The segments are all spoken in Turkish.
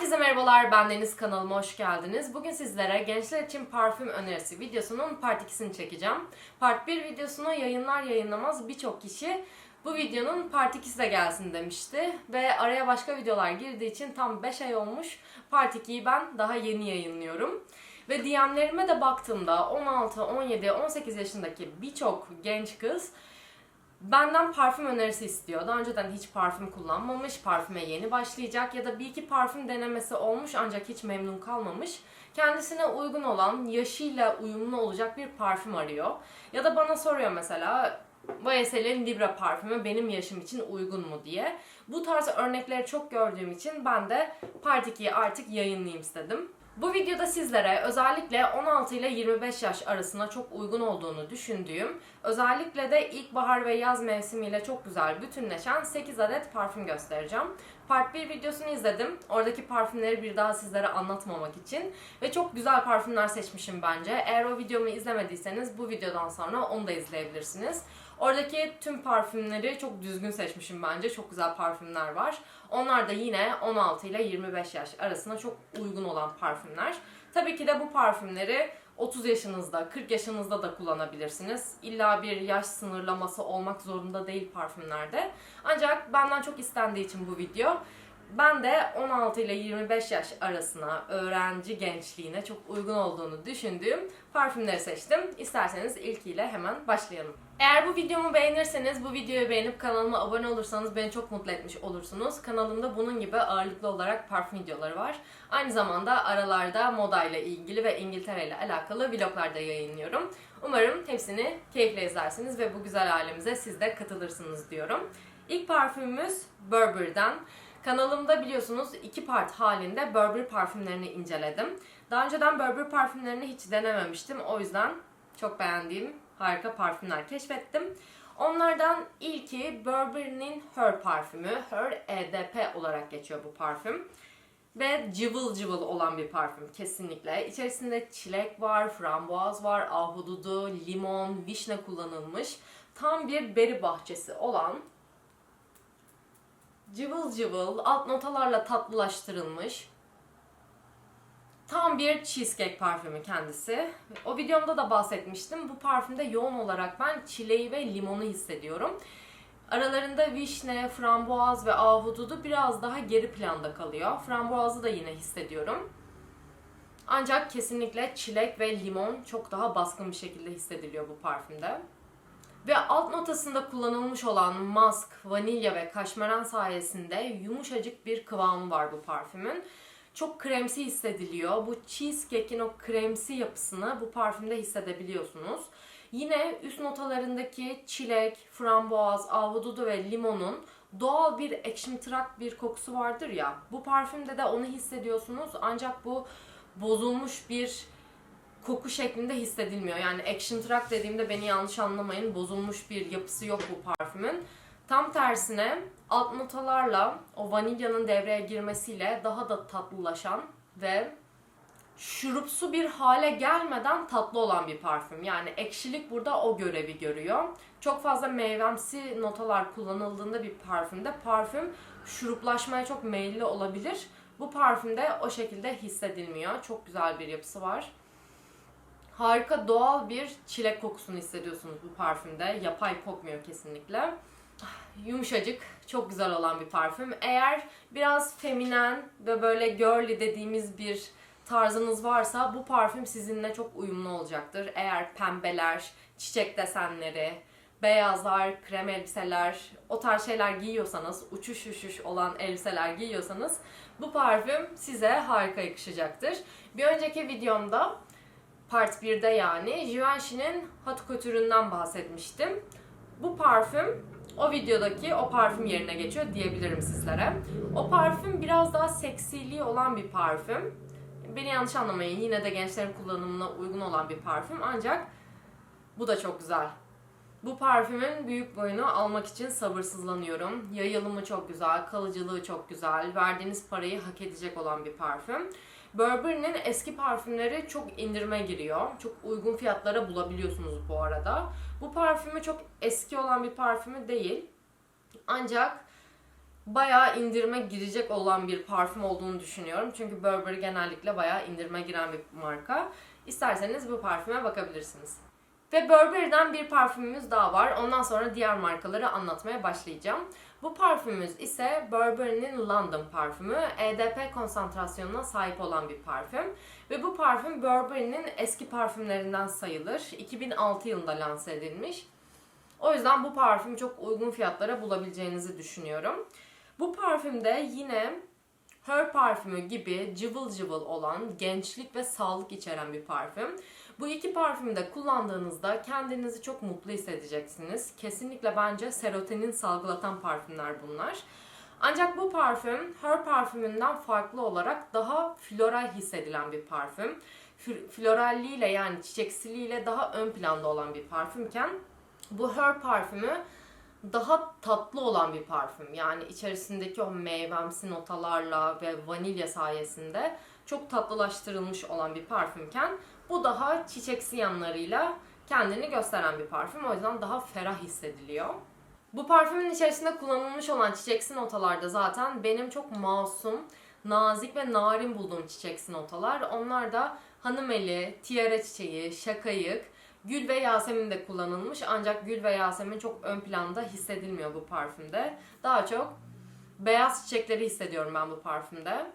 Herkese merhabalar, ben Deniz kanalıma hoş geldiniz. Bugün sizlere gençler için parfüm önerisi videosunun part 2'sini çekeceğim. Part 1 videosunu yayınlar yayınlamaz birçok kişi bu videonun part 2'si de gelsin demişti. Ve araya başka videolar girdiği için tam 5 ay olmuş. Part 2'yi ben daha yeni yayınlıyorum. Ve DM'lerime de baktığımda 16, 17, 18 yaşındaki birçok genç kız benden parfüm önerisi istiyor. Daha önceden hiç parfüm kullanmamış, parfüme yeni başlayacak ya da bir iki parfüm denemesi olmuş ancak hiç memnun kalmamış. Kendisine uygun olan, yaşıyla uyumlu olacak bir parfüm arıyor. Ya da bana soruyor mesela YSL'in Libra parfümü benim yaşım için uygun mu diye. Bu tarz örnekleri çok gördüğüm için ben de Part 2'yi artık yayınlayayım istedim. Bu videoda sizlere özellikle 16 ile 25 yaş arasına çok uygun olduğunu düşündüğüm, özellikle de ilkbahar ve yaz mevsimiyle çok güzel bütünleşen 8 adet parfüm göstereceğim. Part 1 videosunu izledim. Oradaki parfümleri bir daha sizlere anlatmamak için ve çok güzel parfümler seçmişim bence. Eğer o videomu izlemediyseniz bu videodan sonra onu da izleyebilirsiniz. Oradaki tüm parfümleri çok düzgün seçmişim bence. Çok güzel parfümler var. Onlar da yine 16 ile 25 yaş arasına çok uygun olan parfümler. Tabii ki de bu parfümleri 30 yaşınızda, 40 yaşınızda da kullanabilirsiniz. İlla bir yaş sınırlaması olmak zorunda değil parfümlerde. Ancak benden çok istendiği için bu video ben de 16 ile 25 yaş arasına öğrenci gençliğine çok uygun olduğunu düşündüğüm parfümleri seçtim. İsterseniz ilkiyle hemen başlayalım. Eğer bu videomu beğenirseniz, bu videoyu beğenip kanalıma abone olursanız beni çok mutlu etmiş olursunuz. Kanalımda bunun gibi ağırlıklı olarak parfüm videoları var. Aynı zamanda aralarda moda ile ilgili ve İngiltere ile alakalı vloglar da yayınlıyorum. Umarım hepsini keyifle izlersiniz ve bu güzel ailemize siz de katılırsınız diyorum. İlk parfümümüz Burberry'den. Kanalımda biliyorsunuz iki part halinde Burberry parfümlerini inceledim. Daha önceden Burberry parfümlerini hiç denememiştim. O yüzden çok beğendiğim harika parfümler keşfettim. Onlardan ilki Burberry'nin Her parfümü. Her EDP olarak geçiyor bu parfüm. Ve cıvıl cıvıl olan bir parfüm kesinlikle. İçerisinde çilek var, frambuaz var, ahududu, limon, vişne kullanılmış. Tam bir beri bahçesi olan cıvıl cıvıl, alt notalarla tatlılaştırılmış. Tam bir cheesecake parfümü kendisi. O videomda da bahsetmiştim. Bu parfümde yoğun olarak ben çileği ve limonu hissediyorum. Aralarında vişne, frambuaz ve ahududu biraz daha geri planda kalıyor. Frambuazı da yine hissediyorum. Ancak kesinlikle çilek ve limon çok daha baskın bir şekilde hissediliyor bu parfümde. Ve alt notasında kullanılmış olan mask, vanilya ve kaşmeran sayesinde yumuşacık bir kıvamı var bu parfümün. Çok kremsi hissediliyor. Bu cheesecake'in o kremsi yapısını bu parfümde hissedebiliyorsunuz. Yine üst notalarındaki çilek, frambuaz, avududu ve limonun doğal bir ekşimtırak bir kokusu vardır ya. Bu parfümde de onu hissediyorsunuz ancak bu bozulmuş bir koku şeklinde hissedilmiyor. Yani action track dediğimde beni yanlış anlamayın. Bozulmuş bir yapısı yok bu parfümün. Tam tersine alt notalarla o vanilyanın devreye girmesiyle daha da tatlılaşan ve şurupsu bir hale gelmeden tatlı olan bir parfüm. Yani ekşilik burada o görevi görüyor. Çok fazla meyvemsi notalar kullanıldığında bir parfümde parfüm şuruplaşmaya çok meyilli olabilir. Bu parfümde o şekilde hissedilmiyor. Çok güzel bir yapısı var. Harika doğal bir çilek kokusunu hissediyorsunuz bu parfümde. Yapay kokmuyor kesinlikle. Yumuşacık, çok güzel olan bir parfüm. Eğer biraz feminen ve böyle girly dediğimiz bir tarzınız varsa bu parfüm sizinle çok uyumlu olacaktır. Eğer pembeler, çiçek desenleri, beyazlar, krem elbiseler, o tarz şeyler giyiyorsanız, uçuş uçuş olan elbiseler giyiyorsanız bu parfüm size harika yakışacaktır. Bir önceki videomda Part 1'de yani Givenchy'nin Hot Couture'ünden bahsetmiştim. Bu parfüm o videodaki o parfüm yerine geçiyor diyebilirim sizlere. O parfüm biraz daha seksiliği olan bir parfüm. Beni yanlış anlamayın yine de gençlerin kullanımına uygun olan bir parfüm ancak bu da çok güzel. Bu parfümün büyük boyunu almak için sabırsızlanıyorum. Yayılımı çok güzel, kalıcılığı çok güzel, verdiğiniz parayı hak edecek olan bir parfüm. Burberry'nin eski parfümleri çok indirime giriyor. Çok uygun fiyatlara bulabiliyorsunuz bu arada. Bu parfümü çok eski olan bir parfümü değil. Ancak bayağı indirime girecek olan bir parfüm olduğunu düşünüyorum. Çünkü Burberry genellikle bayağı indirime giren bir marka. İsterseniz bu parfüme bakabilirsiniz. Ve Burberry'den bir parfümümüz daha var. Ondan sonra diğer markaları anlatmaya başlayacağım. Bu parfümümüz ise Burberry'nin London parfümü. EDP konsantrasyonuna sahip olan bir parfüm. Ve bu parfüm Burberry'nin eski parfümlerinden sayılır. 2006 yılında lanse edilmiş. O yüzden bu parfüm çok uygun fiyatlara bulabileceğinizi düşünüyorum. Bu parfümde yine Her parfümü gibi cıvıl cıvıl olan gençlik ve sağlık içeren bir parfüm. Bu iki parfümü de kullandığınızda kendinizi çok mutlu hissedeceksiniz. Kesinlikle bence serotonin salgılatan parfümler bunlar. Ancak bu parfüm Her parfümünden farklı olarak daha floral hissedilen bir parfüm. Floralliğiyle yani çiçeksiliğiyle daha ön planda olan bir parfümken bu Her parfümü daha tatlı olan bir parfüm. Yani içerisindeki o meyvemsi notalarla ve vanilya sayesinde çok tatlılaştırılmış olan bir parfümken bu daha çiçeksi yanlarıyla kendini gösteren bir parfüm. O yüzden daha ferah hissediliyor. Bu parfümün içerisinde kullanılmış olan çiçeksi notalar da zaten benim çok masum, nazik ve narin bulduğum çiçeksi notalar. Onlar da hanımeli, tiara çiçeği, şakayık, gül ve yasemin de kullanılmış. Ancak gül ve yasemin çok ön planda hissedilmiyor bu parfümde. Daha çok beyaz çiçekleri hissediyorum ben bu parfümde.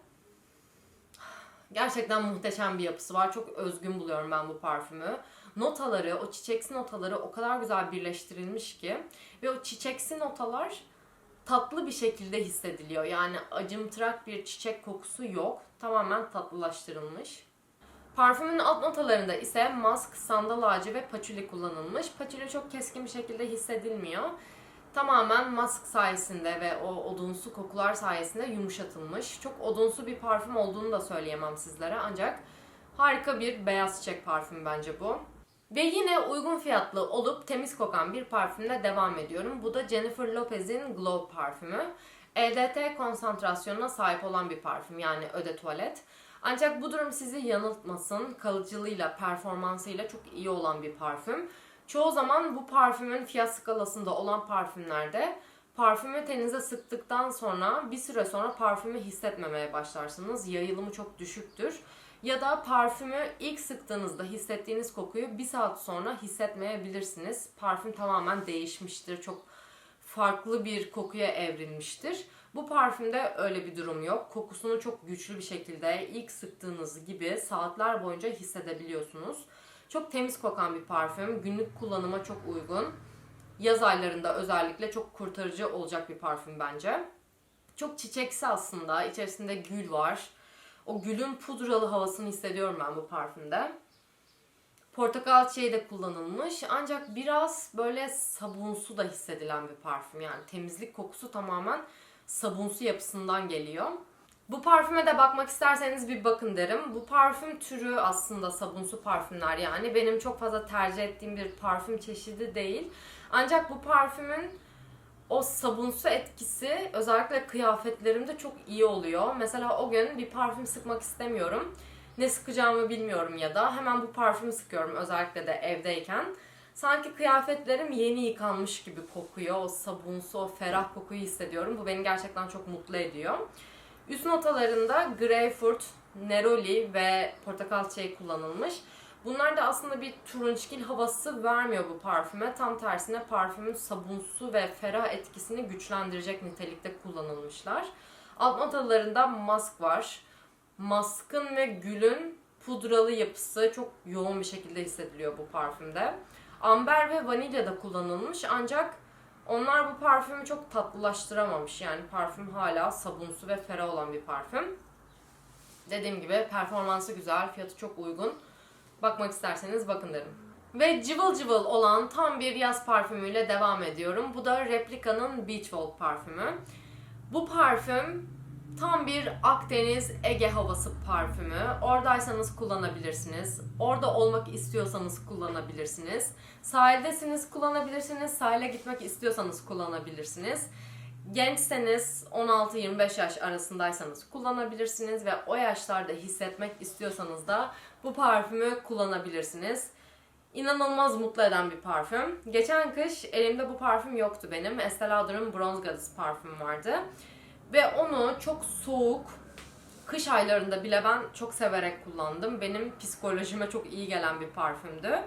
Gerçekten muhteşem bir yapısı var. Çok özgün buluyorum ben bu parfümü. Notaları, o çiçeksi notaları o kadar güzel birleştirilmiş ki ve o çiçeksi notalar tatlı bir şekilde hissediliyor. Yani acımtırak bir çiçek kokusu yok. Tamamen tatlılaştırılmış. Parfümün alt notalarında ise mask, sandal ağacı ve patchouli kullanılmış. Patchouli çok keskin bir şekilde hissedilmiyor. Tamamen mask sayesinde ve o odunsu kokular sayesinde yumuşatılmış. Çok odunsu bir parfüm olduğunu da söyleyemem sizlere ancak harika bir beyaz çiçek parfüm bence bu. Ve yine uygun fiyatlı olup temiz kokan bir parfümle devam ediyorum. Bu da Jennifer Lopez'in Glow parfümü. EDT konsantrasyonuna sahip olan bir parfüm yani öde tuvalet. Ancak bu durum sizi yanıltmasın. Kalıcılığıyla, performansıyla çok iyi olan bir parfüm. Çoğu zaman bu parfümün fiyat skalasında olan parfümlerde parfümü teninize sıktıktan sonra bir süre sonra parfümü hissetmemeye başlarsınız. Yayılımı çok düşüktür. Ya da parfümü ilk sıktığınızda hissettiğiniz kokuyu bir saat sonra hissetmeyebilirsiniz. Parfüm tamamen değişmiştir. Çok farklı bir kokuya evrilmiştir. Bu parfümde öyle bir durum yok. Kokusunu çok güçlü bir şekilde ilk sıktığınız gibi saatler boyunca hissedebiliyorsunuz. Çok temiz kokan bir parfüm. Günlük kullanıma çok uygun. Yaz aylarında özellikle çok kurtarıcı olacak bir parfüm bence. Çok çiçeksi aslında. İçerisinde gül var. O gülün pudralı havasını hissediyorum ben bu parfümde. Portakal çiçeği de kullanılmış. Ancak biraz böyle sabunsu da hissedilen bir parfüm. Yani temizlik kokusu tamamen sabunsu yapısından geliyor. Bu parfüme de bakmak isterseniz bir bakın derim. Bu parfüm türü aslında sabunsu parfümler yani. Benim çok fazla tercih ettiğim bir parfüm çeşidi değil. Ancak bu parfümün o sabunsu etkisi özellikle kıyafetlerimde çok iyi oluyor. Mesela o gün bir parfüm sıkmak istemiyorum. Ne sıkacağımı bilmiyorum ya da hemen bu parfümü sıkıyorum özellikle de evdeyken. Sanki kıyafetlerim yeni yıkanmış gibi kokuyor. O sabunsu, o ferah kokuyu hissediyorum. Bu beni gerçekten çok mutlu ediyor. Üst notalarında greyfurt, neroli ve portakal çiçeği kullanılmış. Bunlar da aslında bir turunçgil havası vermiyor bu parfüme. Tam tersine parfümün sabunsu ve ferah etkisini güçlendirecek nitelikte kullanılmışlar. Alt notalarında mask var. Maskın ve gülün pudralı yapısı çok yoğun bir şekilde hissediliyor bu parfümde. Amber ve vanilya da kullanılmış ancak onlar bu parfümü çok tatlılaştıramamış. Yani parfüm hala sabunsu ve ferah olan bir parfüm. Dediğim gibi performansı güzel, fiyatı çok uygun. Bakmak isterseniz bakın derim. Ve cıvıl cıvıl olan tam bir yaz parfümüyle devam ediyorum. Bu da Replica'nın Beach Walk parfümü. Bu parfüm tam bir Akdeniz Ege havası parfümü. Oradaysanız kullanabilirsiniz. Orada olmak istiyorsanız kullanabilirsiniz. Sahildesiniz kullanabilirsiniz. Sahile gitmek istiyorsanız kullanabilirsiniz. Gençseniz 16-25 yaş arasındaysanız kullanabilirsiniz ve o yaşlarda hissetmek istiyorsanız da bu parfümü kullanabilirsiniz. İnanılmaz mutlu eden bir parfüm. Geçen kış elimde bu parfüm yoktu benim. Estee Lauder'ın Bronze Goddess parfümü vardı. Ve onu çok soğuk, kış aylarında bile ben çok severek kullandım. Benim psikolojime çok iyi gelen bir parfümdü.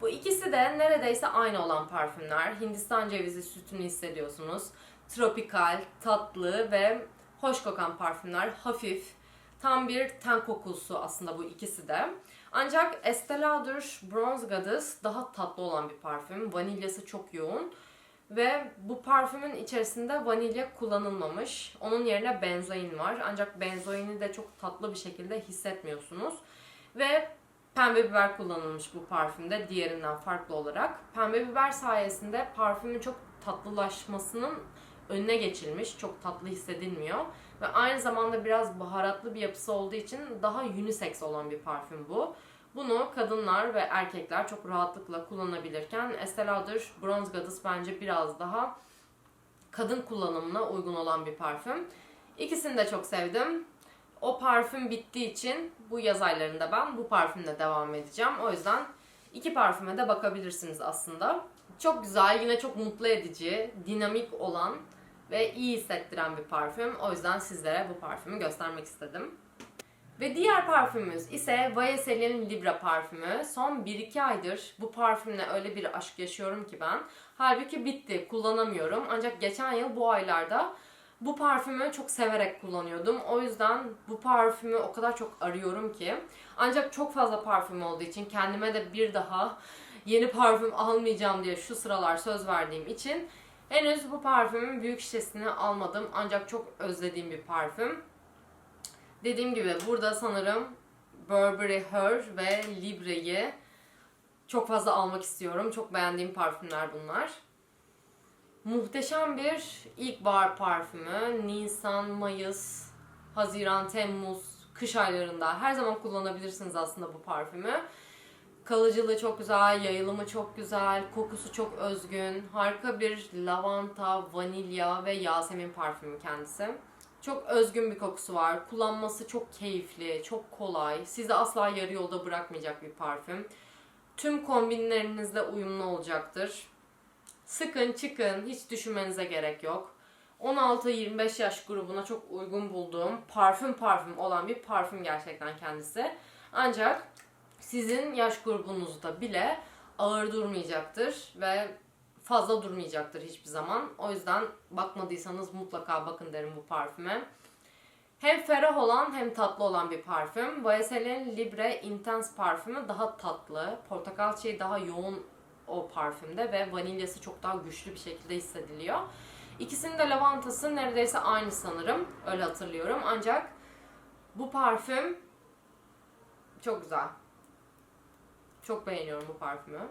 Bu ikisi de neredeyse aynı olan parfümler. Hindistan cevizi sütünü hissediyorsunuz. Tropikal, tatlı ve hoş kokan parfümler. Hafif, tam bir ten kokusu aslında bu ikisi de. Ancak Estee Lauder Bronze Goddess daha tatlı olan bir parfüm. Vanilyası çok yoğun. Ve bu parfümün içerisinde vanilya kullanılmamış. Onun yerine benzoin var. Ancak benzoini de çok tatlı bir şekilde hissetmiyorsunuz. Ve pembe biber kullanılmış bu parfümde diğerinden farklı olarak. Pembe biber sayesinde parfümün çok tatlılaşmasının önüne geçilmiş. Çok tatlı hissedilmiyor. Ve aynı zamanda biraz baharatlı bir yapısı olduğu için daha unisex olan bir parfüm bu. Bunu kadınlar ve erkekler çok rahatlıkla kullanabilirken Estee Lauder Bronze Goddess bence biraz daha kadın kullanımına uygun olan bir parfüm. İkisini de çok sevdim. O parfüm bittiği için bu yaz aylarında ben bu parfümle devam edeceğim. O yüzden iki parfüme de bakabilirsiniz aslında. Çok güzel, yine çok mutlu edici, dinamik olan ve iyi hissettiren bir parfüm. O yüzden sizlere bu parfümü göstermek istedim. Ve diğer parfümümüz ise YSL'in Libra parfümü. Son 1-2 aydır bu parfümle öyle bir aşk yaşıyorum ki ben. Halbuki bitti, kullanamıyorum. Ancak geçen yıl bu aylarda bu parfümü çok severek kullanıyordum. O yüzden bu parfümü o kadar çok arıyorum ki. Ancak çok fazla parfüm olduğu için kendime de bir daha yeni parfüm almayacağım diye şu sıralar söz verdiğim için henüz bu parfümün büyük şişesini almadım. Ancak çok özlediğim bir parfüm. Dediğim gibi burada sanırım Burberry Her ve Libre'yi çok fazla almak istiyorum. Çok beğendiğim parfümler bunlar. Muhteşem bir ilkbahar parfümü. Nisan, Mayıs, Haziran, Temmuz, kış aylarında her zaman kullanabilirsiniz aslında bu parfümü. Kalıcılığı çok güzel, yayılımı çok güzel, kokusu çok özgün. Harika bir lavanta, vanilya ve yasemin parfümü kendisi. Çok özgün bir kokusu var. Kullanması çok keyifli, çok kolay. Sizi asla yarı yolda bırakmayacak bir parfüm. Tüm kombinlerinizle uyumlu olacaktır. Sıkın çıkın, hiç düşünmenize gerek yok. 16-25 yaş grubuna çok uygun bulduğum parfüm parfüm olan bir parfüm gerçekten kendisi. Ancak sizin yaş grubunuzda bile ağır durmayacaktır ve fazla durmayacaktır hiçbir zaman. O yüzden bakmadıysanız mutlaka bakın derim bu parfüme. Hem ferah olan hem tatlı olan bir parfüm. YSL'in Libre Intense parfümü daha tatlı. Portakal çiçeği daha yoğun o parfümde ve vanilyası çok daha güçlü bir şekilde hissediliyor. İkisinin de lavantası neredeyse aynı sanırım. Öyle hatırlıyorum. Ancak bu parfüm çok güzel. Çok beğeniyorum bu parfümü.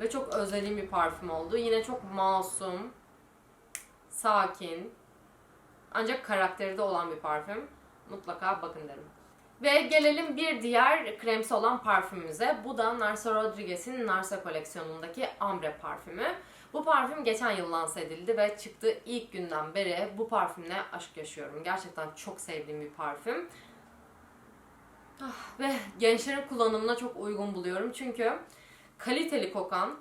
Ve çok özlediğim bir parfüm oldu. Yine çok masum, sakin, ancak karakteri de olan bir parfüm. Mutlaka bakın derim. Ve gelelim bir diğer kremsi olan parfümümüze. Bu da Narsa Rodriguez'in Narsa koleksiyonundaki Ambre parfümü. Bu parfüm geçen yıl lanse edildi ve çıktığı ilk günden beri bu parfümle aşk yaşıyorum. Gerçekten çok sevdiğim bir parfüm. Ah, ve gençlerin kullanımına çok uygun buluyorum. Çünkü kaliteli kokan,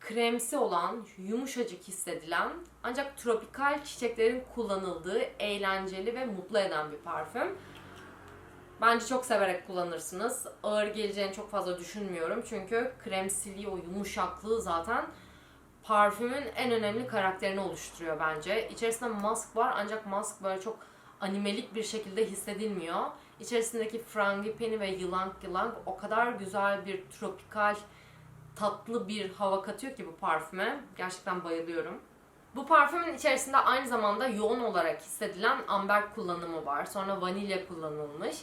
kremsi olan, yumuşacık hissedilen ancak tropikal çiçeklerin kullanıldığı eğlenceli ve mutlu eden bir parfüm. Bence çok severek kullanırsınız. Ağır geleceğini çok fazla düşünmüyorum. Çünkü kremsiliği, o yumuşaklığı zaten parfümün en önemli karakterini oluşturuyor bence. İçerisinde mask var ancak mask böyle çok animelik bir şekilde hissedilmiyor. İçerisindeki frangipani ve yılan yılan o kadar güzel bir tropikal tatlı bir hava katıyor ki bu parfüme. Gerçekten bayılıyorum. Bu parfümün içerisinde aynı zamanda yoğun olarak hissedilen amber kullanımı var. Sonra vanilya kullanılmış.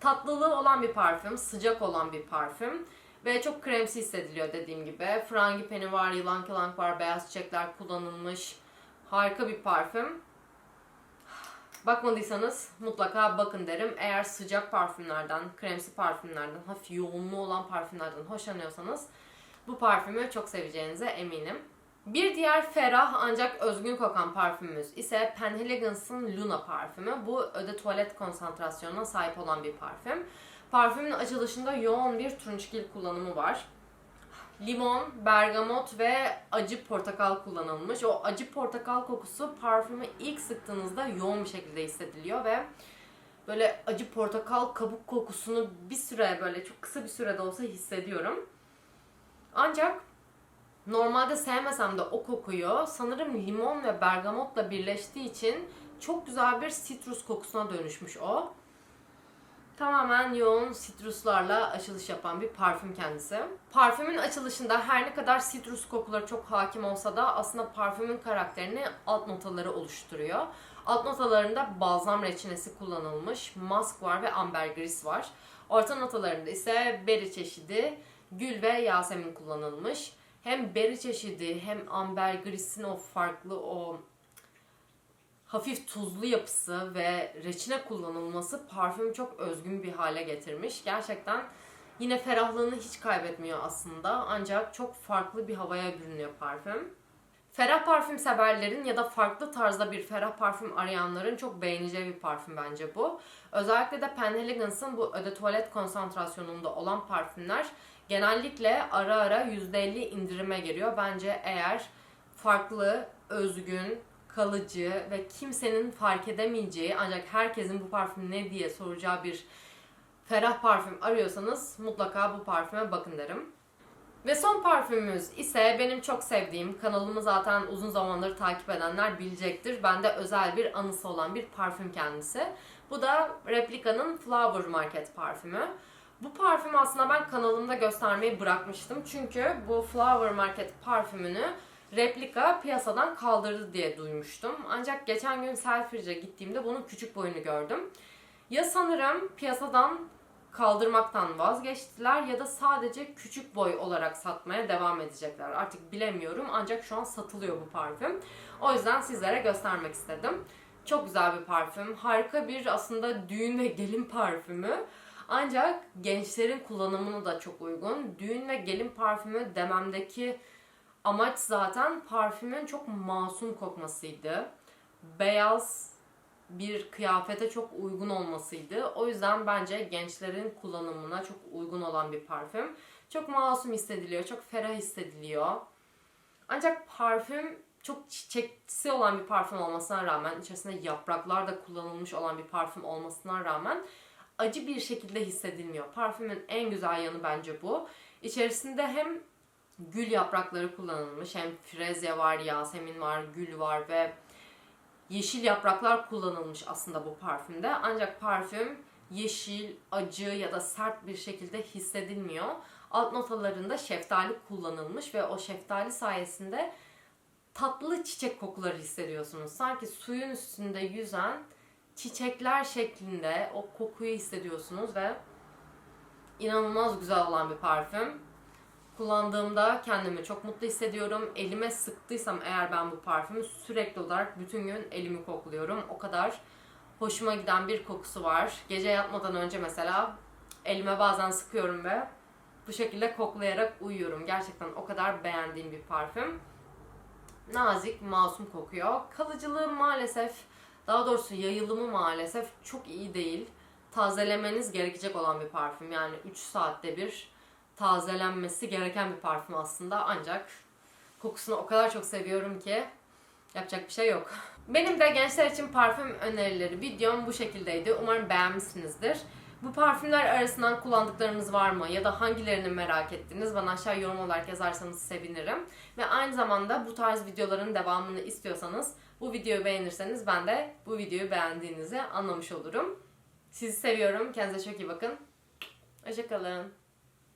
Tatlılığı olan bir parfüm, sıcak olan bir parfüm. Ve çok kremsi hissediliyor dediğim gibi. Frangipani var, yılan yılan var, beyaz çiçekler kullanılmış. Harika bir parfüm. Bakmadıysanız mutlaka bakın derim. Eğer sıcak parfümlerden, kremsi parfümlerden, hafif yoğunluğu olan parfümlerden hoşlanıyorsanız bu parfümü çok seveceğinize eminim. Bir diğer ferah ancak özgün kokan parfümümüz ise Penhaligon's'ın Luna parfümü. Bu öde tuvalet konsantrasyonuna sahip olan bir parfüm. Parfümün açılışında yoğun bir turunçgil kullanımı var. limon, bergamot ve acı portakal kullanılmış. O acı portakal kokusu parfümü ilk sıktığınızda yoğun bir şekilde hissediliyor ve böyle acı portakal kabuk kokusunu bir süre böyle çok kısa bir sürede olsa hissediyorum. Ancak normalde sevmesem de o kokuyu sanırım limon ve bergamotla birleştiği için çok güzel bir sitrus kokusuna dönüşmüş o. Tamamen yoğun sitruslarla açılış yapan bir parfüm kendisi. Parfümün açılışında her ne kadar sitrus kokuları çok hakim olsa da aslında parfümün karakterini alt notaları oluşturuyor. Alt notalarında balzam reçinesi kullanılmış, mask var ve ambergris var. Orta notalarında ise beri çeşidi, gül ve yasemin kullanılmış. Hem beri çeşidi hem ambergris'in o farklı o hafif tuzlu yapısı ve reçine kullanılması parfümü çok özgün bir hale getirmiş. Gerçekten yine ferahlığını hiç kaybetmiyor aslında ancak çok farklı bir havaya bürünüyor parfüm. Ferah parfüm severlerin ya da farklı tarzda bir ferah parfüm arayanların çok beğeneceği bir parfüm bence bu. Özellikle de Penhaligon's'ın bu öde tuvalet konsantrasyonunda olan parfümler genellikle ara ara %50 indirime giriyor. Bence eğer farklı, özgün, kalıcı ve kimsenin fark edemeyeceği ancak herkesin bu parfüm ne diye soracağı bir ferah parfüm arıyorsanız mutlaka bu parfüme bakın derim. Ve son parfümümüz ise benim çok sevdiğim, kanalımı zaten uzun zamandır takip edenler bilecektir. Bende özel bir anısı olan bir parfüm kendisi. Bu da Replica'nın Flower Market parfümü. Bu parfümü aslında ben kanalımda göstermeyi bırakmıştım. Çünkü bu Flower Market parfümünü Replika piyasadan kaldırdı diye duymuştum. Ancak geçen gün Selfridge'e gittiğimde bunun küçük boyunu gördüm. Ya sanırım piyasadan kaldırmaktan vazgeçtiler ya da sadece küçük boy olarak satmaya devam edecekler. Artık bilemiyorum ancak şu an satılıyor bu parfüm. O yüzden sizlere göstermek istedim. Çok güzel bir parfüm. Harika bir aslında düğün ve gelin parfümü. Ancak gençlerin kullanımına da çok uygun. Düğün ve gelin parfümü dememdeki amaç zaten parfümün çok masum kokmasıydı. Beyaz bir kıyafete çok uygun olmasıydı. O yüzden bence gençlerin kullanımına çok uygun olan bir parfüm. Çok masum hissediliyor, çok ferah hissediliyor. Ancak parfüm çok çiçeksi olan bir parfüm olmasına rağmen, içerisinde yapraklar da kullanılmış olan bir parfüm olmasına rağmen acı bir şekilde hissedilmiyor. Parfümün en güzel yanı bence bu. İçerisinde hem gül yaprakları kullanılmış, hem frezya var, yasemin var, gül var ve yeşil yapraklar kullanılmış aslında bu parfümde. Ancak parfüm yeşil, acı ya da sert bir şekilde hissedilmiyor. Alt notalarında şeftali kullanılmış ve o şeftali sayesinde tatlı çiçek kokuları hissediyorsunuz. Sanki suyun üstünde yüzen çiçekler şeklinde o kokuyu hissediyorsunuz ve inanılmaz güzel olan bir parfüm. Kullandığımda kendimi çok mutlu hissediyorum. Elime sıktıysam eğer ben bu parfümü sürekli olarak bütün gün elimi kokluyorum. O kadar hoşuma giden bir kokusu var. Gece yatmadan önce mesela elime bazen sıkıyorum ve bu şekilde koklayarak uyuyorum. Gerçekten o kadar beğendiğim bir parfüm. Nazik, masum kokuyor. Kalıcılığı maalesef, daha doğrusu yayılımı maalesef çok iyi değil. Tazelemeniz gerekecek olan bir parfüm. Yani 3 saatte bir tazelenmesi gereken bir parfüm aslında ancak kokusunu o kadar çok seviyorum ki yapacak bir şey yok. Benim de gençler için parfüm önerileri videom bu şekildeydi. Umarım beğenmişsinizdir. Bu parfümler arasından kullandıklarınız var mı ya da hangilerini merak ettiniz bana aşağı yorum olarak yazarsanız sevinirim. Ve aynı zamanda bu tarz videoların devamını istiyorsanız bu videoyu beğenirseniz ben de bu videoyu beğendiğinizi anlamış olurum. Sizi seviyorum. Kendinize çok iyi bakın. Hoşçakalın.